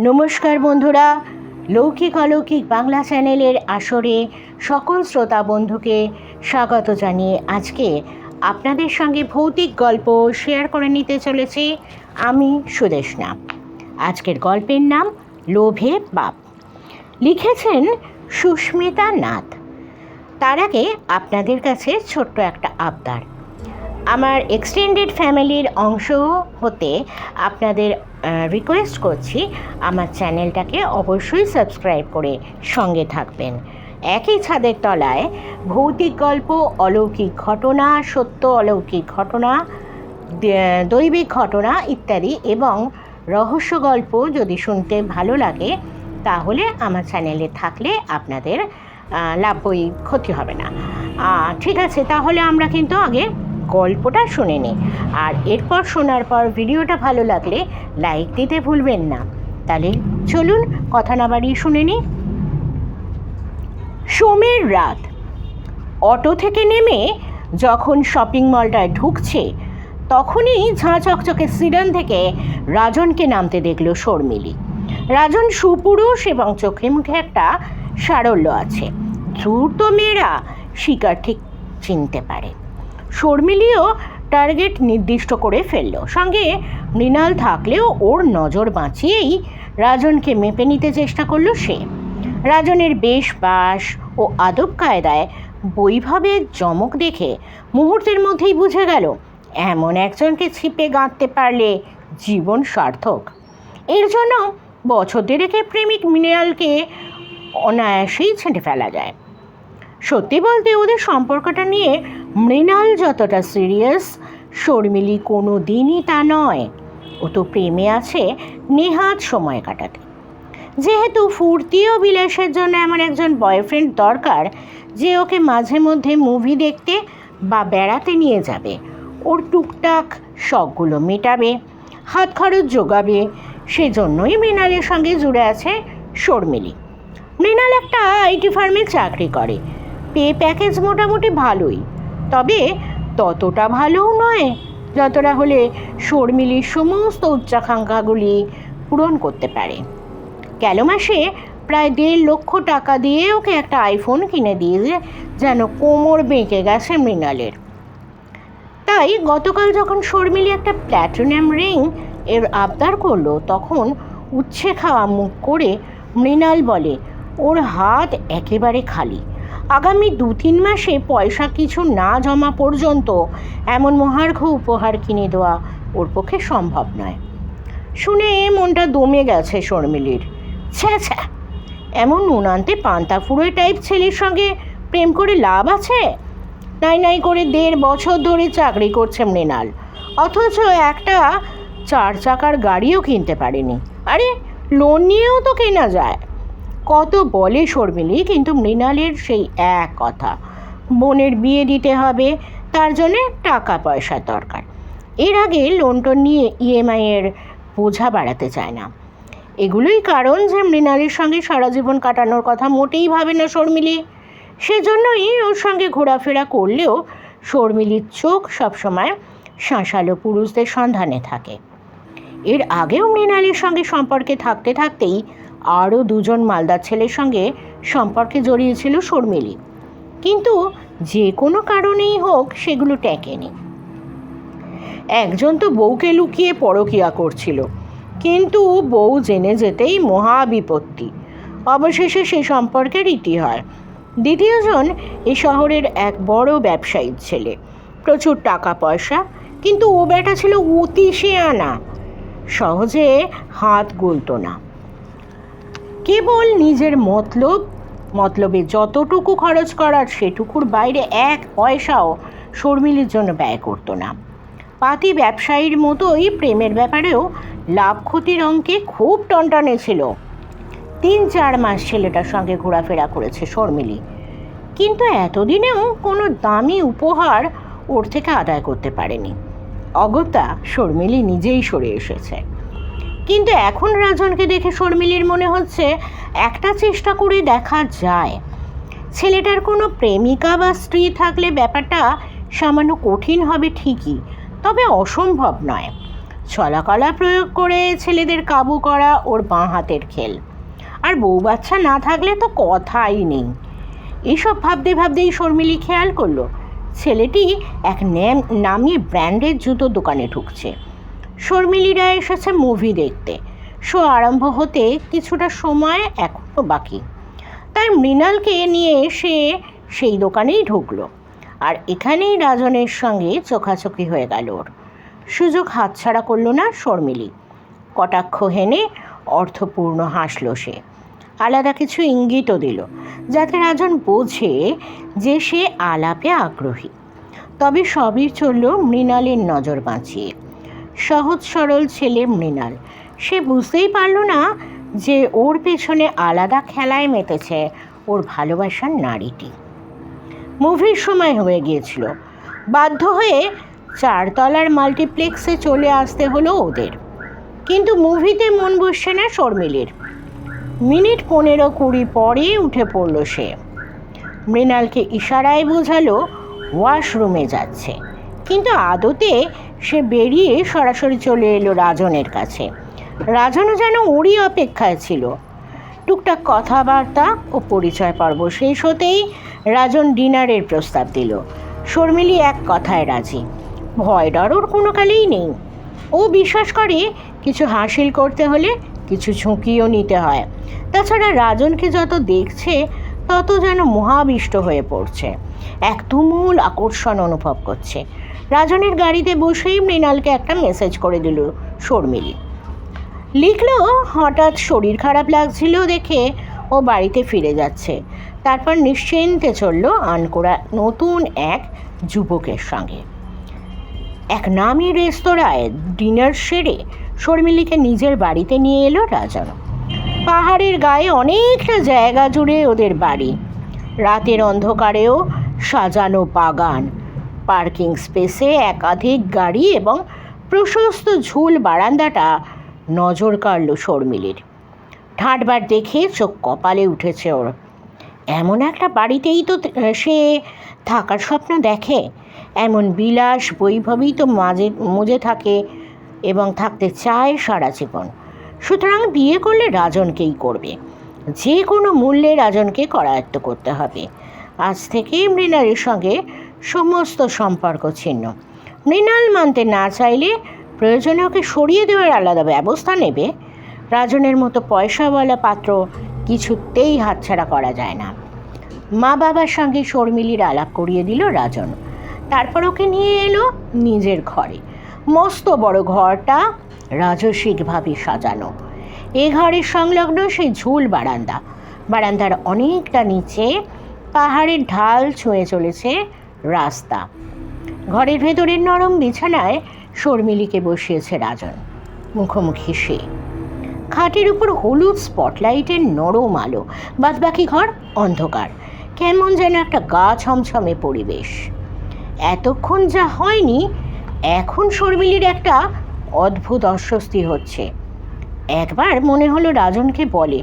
নমস্কার বন্ধুরা। লৌকিক অলৌকিক বাংলা চ্যানেলের আসরে সকল শ্রোতা বন্ধুকে স্বাগত জানিয়ে আজকে আপনাদের সঙ্গে ভৌতিক গল্প শেয়ার করে নিতে চলেছি আমি সুদেশনা আজকের গল্পের নাম লোভে বাপ। লিখেছেন সুস্মিতা নাথ। তার আগে আপনাদের কাছে ছোট্ট একটা আবদার। আমার এক্সটেন্ডেড ফ্যামিলির অংশ হতে আপনাদের রিকোয়েস্ট করছি আমার চ্যানেলটাকে অবশ্যই সাবস্ক্রাইব করে সঙ্গে থাকবেন। একই ছাদের তলায় ভৌতিক গল্প, অলৌকিক ঘটনা, সত্য অলৌকিক ঘটনা দৈবিক ঘটনা ইত্যাদি এবং রহস্য গল্প যদি শুনতে ভালো লাগে, তাহলে আমার চ্যানেলে থাকলে আপনাদের লাভই ক্ষতি হবে না। ঠিক আছে, তাহলে আমরা কিন্তু আগে গল্পটা শুনে নিই আর এরপর শোনার পর ভিডিওটা ভালো লাগলে লাইক দিতে ভুলবেন না। তাহলে চলুন কথা না বাড়িয়ে শুনে নিই সোমের রাত। অটো থেকে নেমে যখন শপিং মলটায় ঢুকছে, তখনই ঝাঁ চকচকে সিডান থেকে রাজনকে নামতে দেখল শর্মিলি। রাজন সুপুরুষ এবং চোখে মুখে একটা সারল্য আছে। দ্রুত মেয়েরা শিকার ঠিক চিনতে পারে। শর্মিলিও টার্গেট নির্দিষ্ট করে ফেলল। সঙ্গে মৃণাল থাকলেও ওর নজর বাঁচিয়েই রাজনকে মেপে নিতে চেষ্টা করল সে। রাজনের বেশ বাস ও আদব কায়দায় বৈভাবের জমক দেখে মুহূর্তের মধ্যেই বুঝে গেল, এমন একজনকে ছিপে গাঁথতে পারলে জীবন সার্থক। এর জন্য বছর দেড়েকের প্রেমিক মিনারেলকে অনায়াসেই ছেঁটে ফেলা যায়। সত্যি বলতে ওদের সম্পর্কটা নিয়ে মৃণাল যতটা সিরিয়াস, শর্মিলি কোনো দিনই তা নয়। ও তো প্রেমে আছে নেহাত সময় কাটাতে। যেহেতু ফুর্তি ও বিলাসের জন্য এমন একজন বয়ফ্রেন্ড দরকার, যে ওকে মাঝে মধ্যে মুভি দেখতে বা বেড়াতে নিয়ে যাবে, ওর টুকটাক শখগুলো মেটাবে, হাত খরচ যোগাবে, সেজন্যই মৃণালের সঙ্গে জুড়ে আছে শর্মিলি। মৃণাল একটা আইটি ফার্মে চাকরি করে। পে প্যাকেজ মোটামুটি ভালোই। তবে ততটা ভালোও নয় যতটা হলে শর্মিলির সমস্ত উচ্চাকাঙ্ক্ষাগুলি পূরণ করতে পারে। গেল মাসে প্রায় দেড় লক্ষ টাকা দিয়ে ওকে একটা আইফোন কিনে দিয়ে যেন কোমর বেঁকে গেছে মৃণালের। তাই গতকাল যখন শর্মিলি একটা প্ল্যাটিনাম রিং এর আবদার করল, তখন উচ্ছে খাওয়া মুখ করে মৃণাল বলে, ওর হাত একেবারে খালি। আগামী দু তিন মাসে পয়সা কিছু না জমা পর্যন্ত এমন মহার্ঘ উপহার কিনে দেওয়া ওর পক্ষে সম্ভব নয়। শুনে মনটা দমে গেছে শর্মিলির। ছ্যা ছ্যা, এমন নুন আনতে পান্তা ফুড়োয় টাইপ ছেলের সঙ্গে প্রেম করে লাভ আছে? নাই নাই করে দেড় বছর ধরে চাকরি করছে মৃণাল। অথচ একটা চার চাকার গাড়িও কিনতে পারেনি। আরে লোন নিয়েও তো কেনা যায়। কত বলে শর্মিলি, কিন্তু মৃণালের সেই এক কথা, বোনের বিয়ে দিতে হবে, তার জন্যে টাকা পয়সার দরকার। এর আগে লোন টোন নিয়ে ইএমআইয়ের বোঝা বাড়াতে চায় না। এগুলোই কারণ যে মৃণালের সঙ্গে সারা জীবন কাটানোর কথা মোটেই ভাবে না শর্মিলি। সেজন্যই ওর সঙ্গে ঘোরাফেরা করলেও শর্মিলির চোখ সবসময় শাঁসালো পুরুষদের সন্ধানে থাকে। এর আগেও মৃণালীর সঙ্গে সম্পর্কে থাকতে থাকতেই আরও দুজন মালদার ছেলের সঙ্গে সম্পর্কে জড়িয়েছিল শর্মিলি। কিন্তু যে কোনো কারণেই হোক সেগুলো টেকেনি। একজন তো বউকে লুকিয়ে পরকিয়া করছিল, কিন্তু বউ জেনে যেতেই মহা বিপত্তি। অবশেষে সে সম্পর্কে রীতি হয় দ্বিতীয়জন এ শহরের এক বড় ব্যবসায়ীর ছেলে। প্রচুর টাকা পয়সা, কিন্তু ও বেটা ছিল অতি আনা সহজে হাত গুলতো না। কেবল নিজের মতলব, মতলবে যতটুকু খরচ করার সেটুকুর বাইরে এক পয়সাও শর্মিলির জন্য ব্যয় করতো না। পাতি ব্যবসায়ীর মতোই প্রেমের ব্যাপারেও লাভ ক্ষতির অঙ্কে খুব টনটনে ছিল। তিন চার মাস ছেলেটার সঙ্গে ঘোরাফেরা করেছে শর্মিলি। কিন্তু এতদিনেও কোনো দামি উপহার ওর থেকে আদায় করতে পারেনি। অগত্যা শর্মিলি নিজেই সরে এসেছে। কিন্তু এখন রাজনকে দেখে শর্মিলির মনে হচ্ছে একটা চেষ্টা করে দেখা যায়। ছেলেটার কোনো প্রেমিকা বা স্ত্রী থাকলে ব্যাপারটা সামান্য কঠিন হবে ঠিকই, তবে অসম্ভব নয়। চলাকলা প্রয়োগ করে ছেলেদের কাবু করা ওর বাঁ হাতের খেল। আর বউ বাচ্চা না থাকলে তো কথাই নেই। এইসব ভাবতে ভাবতেই শর্মিলি খেয়াল করল, ছেলেটি এক ন্যাম নামি ব্র্যান্ডের জুতো দোকানে ঢুকছে। শর্মিলীরা এসেছে মুভি দেখতে। শো আরম্ভ হতে কিছুটা সময় এখনও বাকি। তাই মৃণালকে নিয়ে এসে সেই দোকানেই ঢুকলো। আর এখানেই রাজনের সঙ্গে চোখাচোখি হয়ে গেল ওর। সুযোগ হাতছাড়া করল না শর্মিলি। কটাক্ষ হেনে অর্থপূর্ণ হাসল সে। আলাদা কিছু ইঙ্গিতও দিল, যাতে রাজন বোঝে যে সে আলাপে আগ্রহী। তবে সবই চলল মৃণালের নজর বাঁচিয়ে। সহজ সরল ছেলে মৃণাল। সে বুঝতেই পারল না যে ওর পেছনে আলাদা খেলায় মেতেছে ওর ভালোবাসার নারীটি। মুভির সময় হয়ে গিয়েছিল। বাধ্য হয়ে চারতলার মাল্টিপ্লেক্সে চলে আসতে হলো ওদের। কিন্তু মুভিতে মন বসছে না শর্মিলির। মিনিট পনেরো কুড়ি পরে উঠে পড়ল সে। মৃণালকে ইশারায় বোঝালো, ওয়াশরুমে যাচ্ছে। কিন্তু আদতে সে বেরিয়ে সরাসরি চলে এলো রাজনের কাছে। রাজনও যেন ওরই অপেক্ষায় ছিল। টুকটাক কথাবার্তা ও পরিচয় পর্ব শেষ হতেই রাজন ডিনারের প্রস্তাব দিল। শর্মিলি এক কথায় রাজি। ভয় ডর ওর কোনো কালেই নেই। ও বিশ্বাস করে কিছু হাসিল করতে হলে কিছু ঝুঁকিও নিতে হয়। তাছাড়া রাজনকে যত দেখছে, তত যেন মহাবিষ্ট হয়ে পড়ছে। এক তুমুল আকর্ষণ অনুভব করছে। রাজনের গাড়িতে বসেই মৃণালকে একটা মেসেজ করে দিল শর্মিলি। লিখল, হঠাৎ শরীর খারাপ লাগছিল দেখে ও বাড়িতে ফিরে যাচ্ছে। তারপর নিশ্চিন্তে চলল আনকোড়া নতুন এক যুবকের সঙ্গে। এক নামি রেস্তোরাঁয় ডিনার সেরে শর্মিলিকে নিজের বাড়িতে নিয়ে এলো রাজন। পাহাড়ের গায়ে অনেকটা জায়গা জুড়ে ওদের বাড়ি। রাতের অন্ধকারেও সাজানো বাগান পার্কিং স্পেসে একাধিক গাড়ি এবং প্রশস্ত ঝুল বারান্দাটা নজর কাড়ল শর্মিলির। ঠাটবার দেখে চোখ কপালে উঠেছে ওর। এমন একটা বাড়িতেই তো সে থাকার স্বপ্ন দেখে। এমন বিলাস বৈভবই তো মাঝে মজে থাকে এবং থাকতে চায় সারা জীবন। সুতরাং বিয়ে করলে রাজনকেই করবে। যে কোনো মূল্যে রাজনকে করায়ত্ত করতে হবে। আজ থেকেই মৃণালের সঙ্গে সমস্ত সম্পর্ক ছিন্ন। মৃণাল মানতে না চাইলে প্রয়োজনে ওকে সরিয়ে দেওয়ার আলাদা ব্যবস্থা নেবে। রাজনের মতো পয়সাওয়ালা পাত্র কিছুতেই হাতছাড়া করা যায় না। মা বাবার সঙ্গে শর্মিলির আলাপ করিয়ে দিল রাজন। তারপর ওকে নিয়ে এলো নিজের ঘরে। মস্ত বড় ঘরটা রাজসিকভাবে সাজানো। এ ঘরের সংলগ্ন সেই ঝুল বারান্দা। বারান্দার অনেকটা নিচে পাহাড়ের ঢাল ছুঁয়ে চলেছে রাস্তা। ঘরের ভেতরের নরম বিছানায় শর্মিলিকে বসিয়েছে রাজন। মুখোমুখি সে। খাটের উপর হলুদ স্পটলাইটের নরম আলো, বাদবাকি ঘর অন্ধকার। কেমন যেন একটা গা ছমছমে পরিবেশ। এতক্ষণ যা হয়নি, এখন শর্মিলির একটা অদ্ভুত অস্বস্তি হচ্ছে। একবার মনে হলো রাজনকে বলে,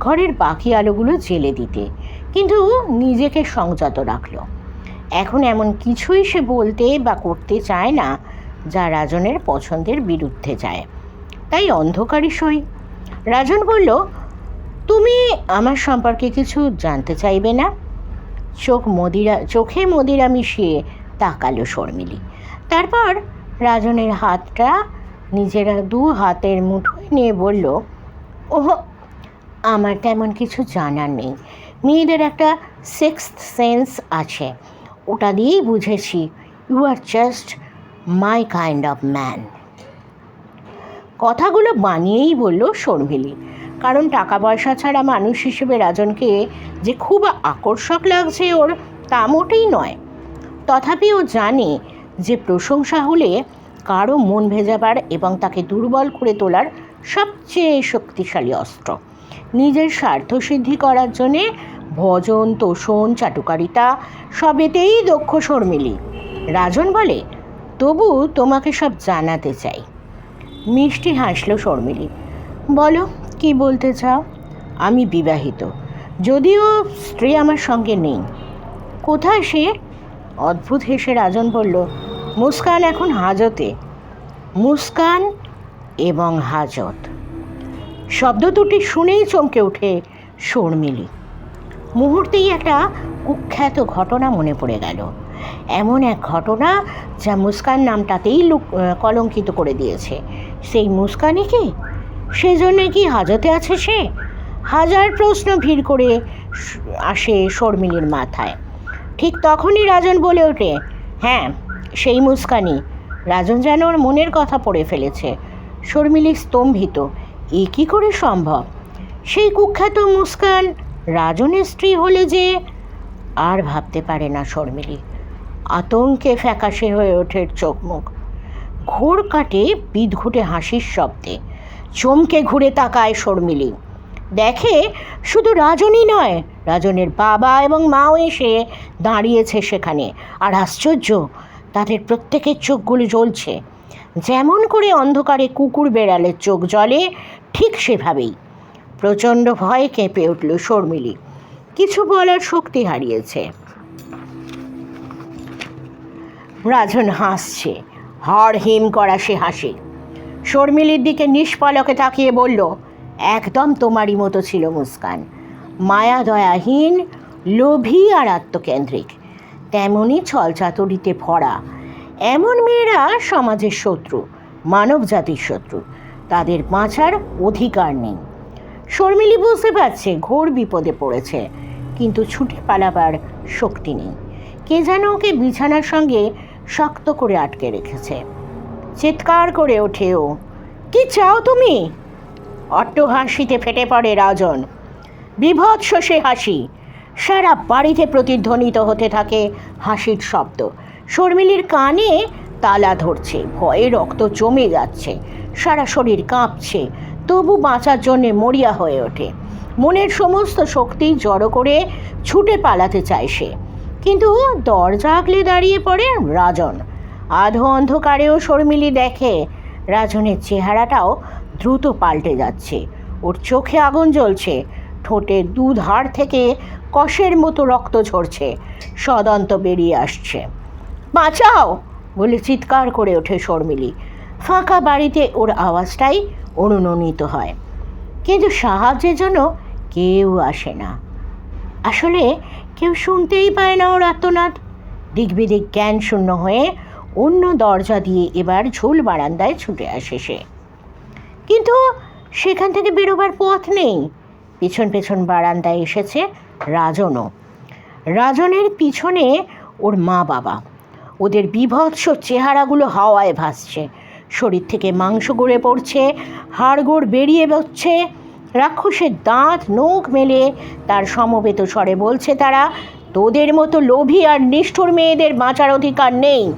ঘরের বাকি আলোগুলো জেলে দিতে। কিন্তু নিজেকে সংযত রাখল। এখন এমন কিছুই সে বলতে বা করতে চায় না, যা রাজনের পছন্দের বিরুদ্ধে যায়। তাই অন্ধকারই সই। রাজন বলল, তুমি আমার সম্পর্কে কিছু জানতে চাইবে না? চোখ মদিরা, চোখে মদিরা মিশিয়ে তাকালো শর্মিলি। তারপর রাজনের হাতটা নিজেরা দু হাতের মুঠোয় নিয়ে বলল, ওহ, আমার তেমন কিছু জানার নেই। মেয়েদের একটা সিক্স সেন্স আছে। ওটা দিয়েই বুঝেছি you are just my kind of man কথাগুলো বানিয়েই বলল শর্মিলি কারণ টাকা পয়সা ছাড়া মানুষ হিসেবে রাজনকে যে খুব আকর্ষক লাগছে ওর তা মোটেই নয়। তথাপি ও জানে যে প্রশংসা হলে কারও মন ভেজাবার এবং তাকে দুর্বল করে তোলার সবচেয়ে শক্তিশালী অস্ত্র। নিজের স্বার্থ সিদ্ধি করার জন্যে ভজন, তোষণ, চাটুকারিতা, সবেতেই দক্ষ শর্মিলি। রাজন বলে, তবু তোমাকে সব জানাতে চাই। মিষ্টি হাসলো শর্মিলি। বলো, কি বলতে চাও? আমি বিবাহিত, যদিও স্ত্রী আমার সঙ্গে নেই। কোথায় সে? অদ্ভুত হেসে রাজন বলল, মুস্কান এখন হাজতে। মুস্কান এবং হাজত। শব্দ দুটি শুনেই চমকে ওঠে শর্মিলি। মুহূর্তেই একটা কুখ্যাত ঘটনা মনে পড়ে গেল। এমন এক ঘটনা যা মুস্কান নামটাতেই লুক কলঙ্কিত করে দিয়েছে। সেই মুস্কানই কি? সেজন্যে কি হাজতে আছে সে? হাজার প্রশ্ন ভিড় করে আসে শর্মিলির মাথায়। ঠিক তখনই রাজন বলে ওঠে হ্যাঁ সেই মুস্কানি রাজন যেন ওর মনের কথা পড়ে ফেলেছে। শর্মিলি স্তম্ভিত। এ কী করে সম্ভব? সেই কুখ্যাত মুস্কান রাজনের স্ত্রী হলে যে আর ভাবতে পারে না শর্মিলি। আতঙ্কে ফ্যাকাশে হয়ে ওঠে চোখ মুখ। ঘোর কাটে বিদঘুটে হাসির শব্দে। চমকে ঘুরে তাকায় শর্মিলি। দেখে শুধু রাজনই নয়, রাজনের বাবা এবং মাও এসে দাঁড়িয়েছে সেখানে। আর আশ্চর্য, তাদের প্রত্যেকের চোখগুলো জ্বলছে। যেমন করে অন্ধকারে কুকুর বেড়ালের চোখ জ্বলে ঠিক সেভাবেই। প্রচণ্ড ভয়ে কেঁপে উঠল শর্মিলি। কিছু বলার শক্তি হারিয়েছে। রাজন হাসছে। হর হিম করা সে হাসি। শর্মিলির দিকে নিষ্পলকে তাকিয়ে বলল, একদম তোমারই মতো ছিল মুস্কান। মায়া দয়াহীন লোভী আর আত্মকেন্দ্রিক। তেমনই ছলচাতুরিতে ভরা। এমন মেয়েরা সমাজের শত্রু মানব জাতির শত্রু। তাদের বাঁচার অধিকার নেই। শর্মিলি বুঝতে পারছে ঘোর বিপদে পড়েছে, কিন্তু ছুটে পালাবার শক্তি নেই। কে যেন ওকে বিছানার সঙ্গে শক্ত করে আটকে রেখেছে। চিৎকার করে ওঠে ও, কি চাও তুমি? অট্ট হাসিতে ফেটে পড়ে রাজন। বিভৎস সে হাসি। সারা বাড়িতে প্রতিধ্বনিত হতে থাকে হাসির শব্দ। শর্মিলির কানে তালা ধরছে, ভয়ে রক্ত জমে যাচ্ছে, সারা শরীর কাঁপছে তবু বাঁচার জন্যে মরিয়া হয়ে ওঠে। মনের সমস্ত শক্তি জড়ো করে ছুটে পালাতে চায় সে। কিন্তু দরজা আগলে দাঁড়িয়ে পড়ে রাজন। আধো অন্ধকারেও শর্মিলি দেখে রাজনের চেহারাটাও দ্রুত পাল্টে যাচ্ছে। ওর চোখে আগুন জ্বলছে। ঠোঁটের দুধার থেকে কষের মতো রক্ত ঝরছে। সদন্ত বেরিয়ে আসছে। বাঁচাও! বলে চিৎকার করে ওঠে শর্মিলি। ফাঁকা বাড়িতে ওর আওয়াজটাই অনুননিত হয়। কিন্তু সাহায্যের জন্য কেউ আসে না। আসলে কেউ শুনতেই পায় না ওর আত্মনাদ দিকবিদিক জ্ঞান শূন্য হয়ে অন্য দরজা দিয়ে এবার ঝোল বারান্দায় ছুটে আসে সে। কিন্তু সেখান থেকে বেরোবার পথ নেই। পিছন পেছন বারান্দায় এসেছে রাজনও। রাজনের পিছনে ওর মা বাবা ওদের বিভৎস চেহারাগুলো হাওয়ায় ভাসছে। শরীর থেকে মাংস গড়ে পড়ছে, হাড়গোড় বেরিয়ে বচ্ছে রাক্ষসের দাঁত, নখ মেলে, তার সমবেত স্বরে বলছে তারা, তোদের মতো লোভী আর নিষ্ঠুর মেয়েদের বাঁচার অধিকার নেই।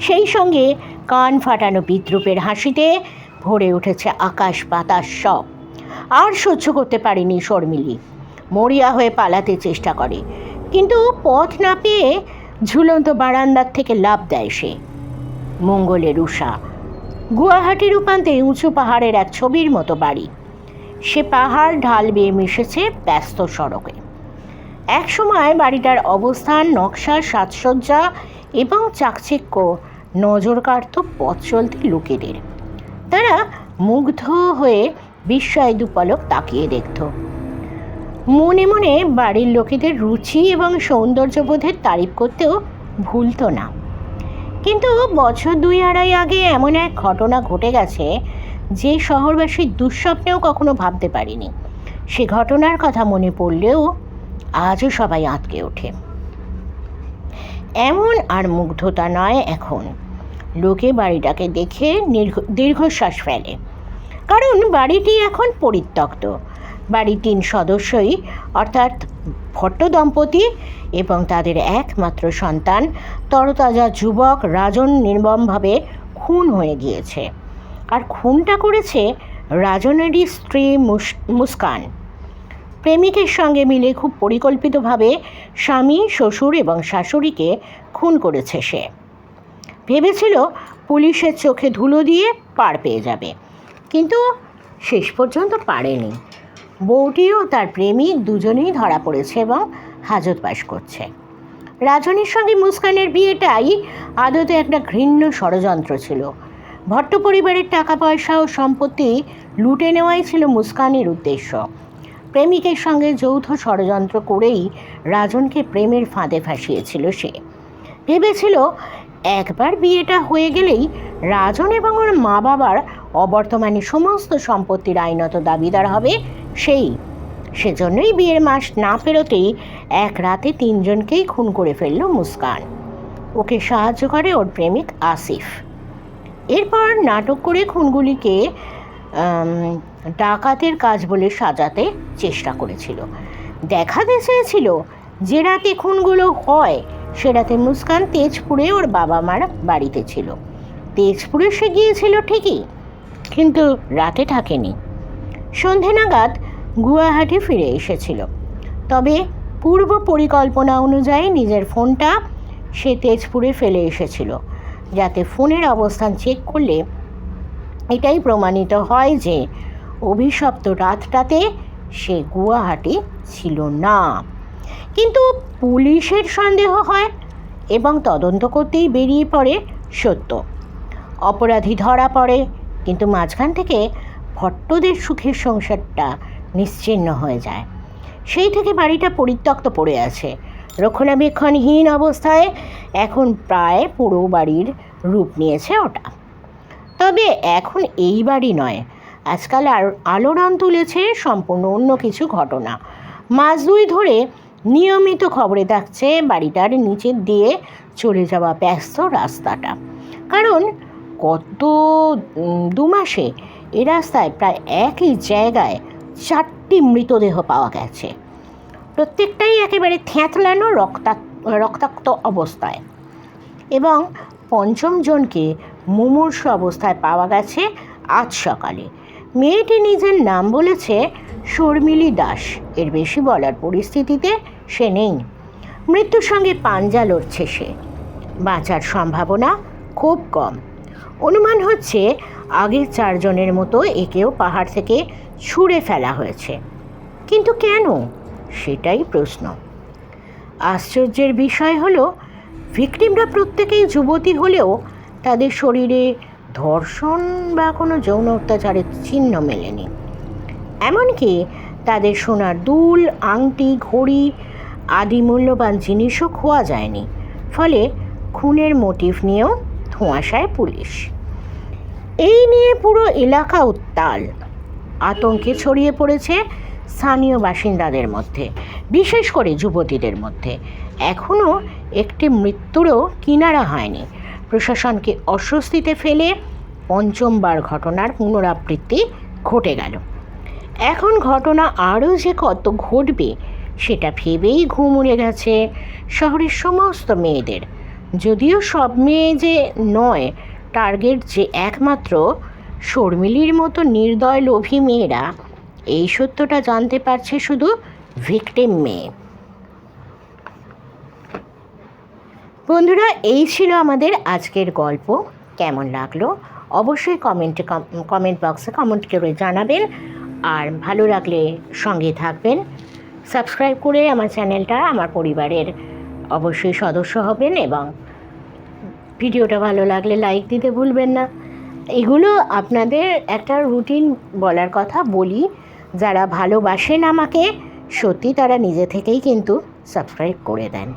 সেই সঙ্গে কান ফাটানো বিদ্রুপের হাসিতে ভরে উঠেছে আকাশ বাতাস সব। আর সহ্য করতে পারেনি শর্মিলি। মরিয়া হয়ে পালাতে চেষ্টা করে। কিন্তু পথ না পেয়ে ঝুলন্ত বারান্দার থেকে লাভ দেয় সে। মঙ্গলের উষা গুয়াহাটির উপান্তে উঁচু পাহাড়ের এক ছবির মতো বাড়ি। সে পাহাড় ঢাল বেয়ে মিশেছে ব্যস্ত সড়কে। একসময় বাড়িটার অবস্থান, নকশা, সাজসজ্জা এবং চাকচিক্য নজর কাড়ত পথ চলতি লোকেদের। তারা মুগ্ধ হয়ে বিস্ময় দুপলক তাকিয়ে দেখত। মনে মনে বাড়ির লোকেদের রুচি এবং সৌন্দর্যবোধের তারিফ করতেও ভুলতো না। কিন্তু বছর দুই আড়াই আগে এমন এক ঘটনা ঘটে গেছে যে শহরবাসীর দুঃস্বপ্নেও কখনো ভাবতে পারিনি। সে ঘটনার কথা মনে পড়লেও আজও সবাই আঁতকে ওঠে। এমন আর মুগ্ধতা নয় এখন। লোকে বাড়িটাকে দেখে দীর্ঘ- দীর্ঘশ্বাস ফেলে। কারণ বাড়িটি এখন পরিত্যক্ত। বাড়ির তিন সদস্যই, অর্থাৎ ভট্ট দম্পতি এবং তাদের একমাত্র সন্তান, তরতাজা যুবক রাজন নির্মমভাবে খুন হয়ে গিয়েছে। আর খুনটা করেছে রাজনেরই স্ত্রী মুস- মুস্কান। প্রেমিকের সঙ্গে মিলে খুব পরিকল্পিতভাবে স্বামী, শ্বশুর এবং শাশুড়িকে খুন করেছে সে। ভেবেছিল পুলিশের চোখে ধুলো দিয়ে পার পেয়ে যাবে, কিন্তু শেষ পর্যন্ত পারেনি। বউটিও তার প্রেমিক দুজনেই ধরা পড়েছে এবং হাজত বাস করছে। রাজনীর সঙ্গে মুস্কানের বিয়েটাই আদতে একটা ঘৃণ্য ষড়যন্ত্র ছিল। ভট্ট পরিবারের টাকা পয়সা ও সম্পত্তি লুটে নেওয়াই ছিল মুস্কানের উদ্দেশ্য। প্রেমিকের সঙ্গে যৌথ ষড়যন্ত্র করেই রাজনকে প্রেমের ফাঁদে ফাঁসিয়েছিল সে। ভেবেছিল একবার বিয়েটা হয়ে গেলেই রাজন এবং ওর মা বাবার অবর্তমানে সমস্ত সম্পত্তির আইনত দাবিদার হবে সেই। সেজন্যই বিয়ের মাস না পেরোতেই এক রাতে তিনজনকেই খুন করে ফেলল মুস্কান। ওকে সাহায্য করে ওর প্রেমিক আসিফ। এরপর নাটক করে খুনগুলিকে ডাকাতের কাজ বলে সাজাতে চেষ্টা করেছিল। দেখাতে চেয়েছিল যে রাতে খুনগুলো হয় সে রাতে মুস্কান তেজপুরে ওর বাবা মার বাড়িতে ছিল। তেজপুরে সে গিয়েছিল ঠিকই, কিন্তু রাতে থাকেনি। সন্ধে নাগাদ গুয়াহাটি ফিরে এসেছিল। তবে পূর্ব পরিকল্পনা অনুযায়ী নিজের ফোনটা সে তেজপুরে ফেলে এসেছিল, যাতে ফোনের অবস্থান চেক করলে এটাই প্রমাণিত হয় যে অভিশপ্ত রাতটাতে সে গুয়াহাটি ছিল না। কিন্তু পুলিশের সন্দেহ হয় এবং তদন্ত করতেই বেরিয়ে পড়ে সত্য। অপরাধী ধরা পড়ে, কিন্তু মাঝখান থেকে ভট্টদের সুখের সংসারটা নিশ্চিহ্ন হয়ে যায়। সেই থেকে বাড়িটা পরিত্যক্ত পড়ে আছে। রক্ষণাবেক্ষণহীন অবস্থায় এখন প্রায় পুরো বাড়ির রূপ নিয়েছে ওটা। তবে এখন এই বাড়ি নয়। আজকাল আর আলোড়ন তুলেছে সম্পূর্ণ অন্য কিছু ঘটনা। মাস দুই ধরে নিয়মিত খবরে থাকছে বাড়িটার নিচের দিয়ে চলে যাওয়া ব্যস্ত রাস্তাটা। কারণ গত দু মাসে এ রাস্তায় প্রায় একই জায়গায় চারটি মৃতদেহ পাওয়া গেছে। প্রত্যেকটাই একেবারে থ্যাঁতলানো রক্তাক্ত রক্তাক্ত অবস্থায়। এবং পঞ্চম জনকে মুমূর্ষ অবস্থায় পাওয়া গেছে আজ সকালে। মেয়েটি নিজের নাম বলেছে শর্মিলি দাস। এর বেশি বলার পরিস্থিতিতে সে নেই। মৃত্যুর সঙ্গে পাঞ্জা লড়ছে সে। বাঁচার সম্ভাবনা খুব কম। অনুমান হচ্ছে আগের চারজনের মতো একেও পাহাড় থেকে ছুঁড়ে ফেলা হয়েছে। কিন্তু কেন? সেটাই প্রশ্ন। আশ্চর্যের বিষয় হলো ভিকটিমরা প্রত্যেকেই যুবতী হলেও তাদের শরীরে ধর্ষণ বা কোনো যৌন অত্যাচারের চিহ্ন মেলেনি। এমনকি তাদের সোনার দুল, আংটি, ঘড়ি আদি মূল্যবান জিনিসও খোয়া যায়নি। ফলে খুনের মোটিভ নিয়েও ধোঁয়াশায় পুলিশ। এই নিয়ে পুরো এলাকা উত্তাল। আতঙ্কে ছড়িয়ে পড়েছে স্থানীয় বাসিন্দাদের মধ্যে, বিশেষ করে যুবতীদের মধ্যে। এখনও একটি মৃত্যুরও কিনারা হয়নি। প্রশাসনকে অস্বস্তিতে ফেলে পঞ্চমবার ঘটনার পুনরাবৃত্তি ঘটে গেল। এখন ঘটনা আরও যে কত ঘটবে, সেটা ভেবেই ঘুম উড়ে গেছে শহরের সমস্ত মেয়েদের। যদিও সব মেয়ে যে নয়, টার্গেট যে একমাত্র, শর্মিলির মতো নির্দয় লোভী মেয়েরা, এই সত্যটা জানতে পারছে শুধু ভিকটিম মেয়ে। বন্ধুরা, এই ছিল আমাদের আজকের গল্প। কেমন লাগল? অবশ্যই কমেন্টে কমেন্ট বক্সে কমেন্ট করে জানাবেন। আর ভালো লাগলে সঙ্গে থাকবেন। সাবস্ক্রাইব করে আমার চ্যানেলটা আমার পরিবারের অবশ্যই সদস্য হবেন এবং ভিডিওটা ভালো লাগলে লাইক দিতে ভুলবেন না। এগুলো আপনাদের একটা রুটিন বলার কথা বলি, যারা ভালোবাসেন আমাকে, সত্যি তারা নিজে থেকেই কিন্তু সাবস্ক্রাইব করে দেন,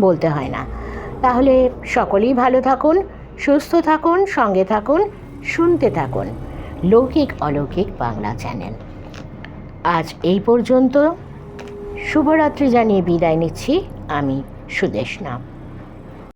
বলতে হয় না। তাহলে সকলেই ভালো থাকুন, সুস্থ থাকুন, সঙ্গে থাকুন, শুনতে থাকুন। লৌকিক অলৌকিক বাংলা চ্যানেল। আজ এই পর্যন্ত। শুভরাত্রি জানিয়ে বিদায় নিচ্ছি। আমি সুদেশনা।